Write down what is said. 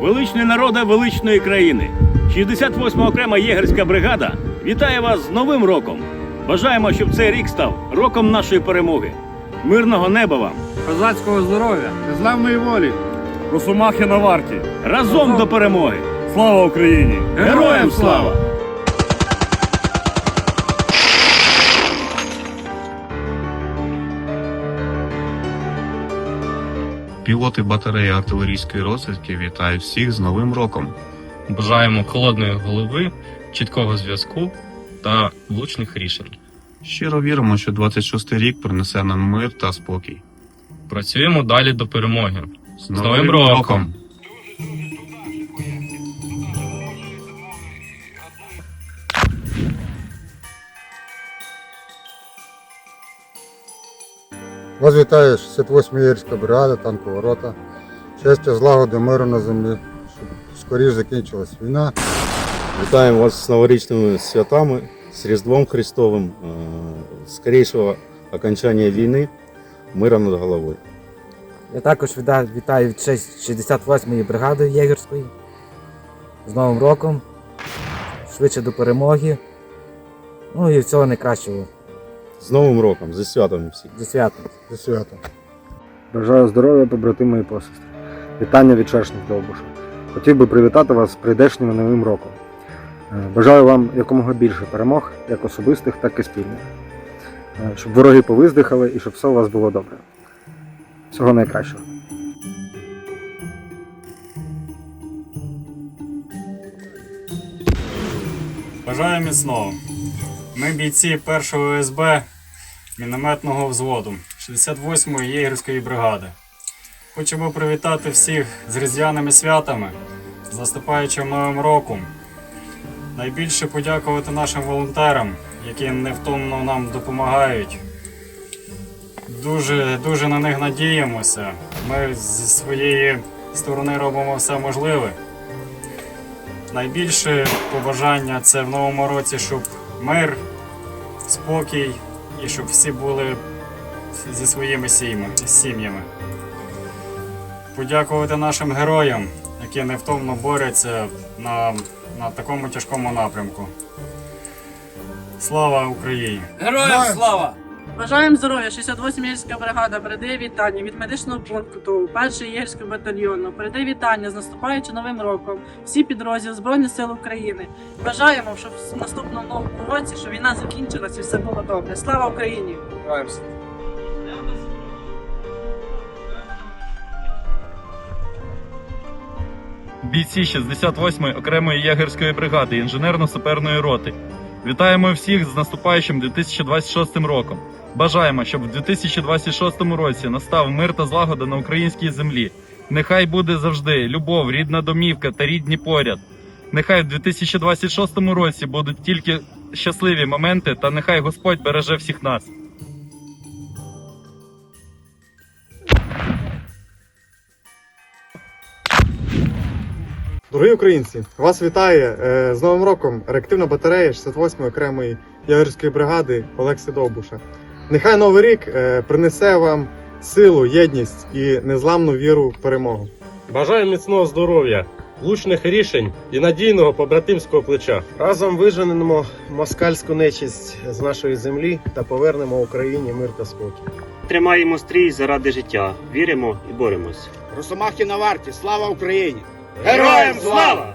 Величний народе величної країни. 68 окрема єгерська бригада вітає вас з Новим роком. Бажаємо, щоб цей рік став роком нашої перемоги. Мирного неба вам! Козацького здоров'я! Незламної волі, Росомахи на варті. Разом до перемоги! Слава Україні! Героям слава! Пілоти батареї артилерійської розвідки вітають всіх з Новим роком. Бажаємо холодної голови, чіткого зв'язку та влучних рішень. Щиро віримо, що 26-й рік принесе нам мир та спокій. Працюємо далі до перемоги. З Новим роком! Вас вітає 68 єрська бригада, танкова рота. Щастя, злагоди, миру на землі, щоб скоріш закінчилась війна. Вітаємо вас з новорічними святами, з Різдвом Христовим, е, скорішого окончання війни, мира над головою. Я також вітаю, вітаю від 68-ї бригади єгерської з Новим роком, швидше до перемоги. Ну і всього найкращого З Новим роком, зі святом всіх. зі святом. Зі святом. Бажаю здоров'я, побратими і посестри. Вітання від Шершних Довбуша. Хотів би привітати вас з прийдешнім новим роком. Е, Бажаю вам якомога більше перемог, як особистих, так і спільних. Е, Щоб вороги повиздихали і щоб все у вас було добре. Всього найкращого. Бажаю міцного. Ми бійці 1-го СБ мінометного взводу 68-ї єгерської бригади. Хочемо привітати всіх з різдвяними святами, з наступаючим новим роком. Найбільше подякувати нашим волонтерам, які невтомно нам допомагають. Дуже, дуже на них надіємося. Ми зі своєї сторони робимо все можливе. Найбільше побажання це в новому році, щоб мир, спокій і щоб всі були зі своїми сім'ями. сім'ями. Подякувати нашим героям, які невтомно борються на, на такому тяжкому напрямку. Слава Україні! Героям слава! Бажаємо здоров'я! 68 єгерська бригада передає вітання від медичного пункту 1 єгерського батальйону. Передає вітання з наступаючим новим роком. Всі підрозділи Збройних сил України. Бажаємо, щоб в наступному новому році, щоб війна закінчилась і все було добре. Слава Україні! Бійці 68-ї окремої єгерської бригади інженерно-саперної роти. Вітаємо всіх з наступаючим 2026 роком. Бажаємо, щоб в 2026 році настав мир та злагода на українській землі. Нехай буде завжди любов, рідна домівка та рідні поряд. Нехай в 2026 році будуть тільки щасливі моменти, та нехай Господь береже всіх нас. Дорогі українці, вас вітає е, з Новим роком реактивна батарея 68-ї окремої ягерської бригади Олекси Довбуша. Нехай новий рік е, принесе вам силу, єдність і незламну віру в перемогу. Бажаю міцного здоров'я, влучних рішень і надійного побратимського плеча. Разом виженемо москальську нечисть з нашої землі та повернемо Україні мир та спокій. Тримаємо стрій заради життя, віримо і боремось. Росомахи на варті, слава Україні! Героям слава!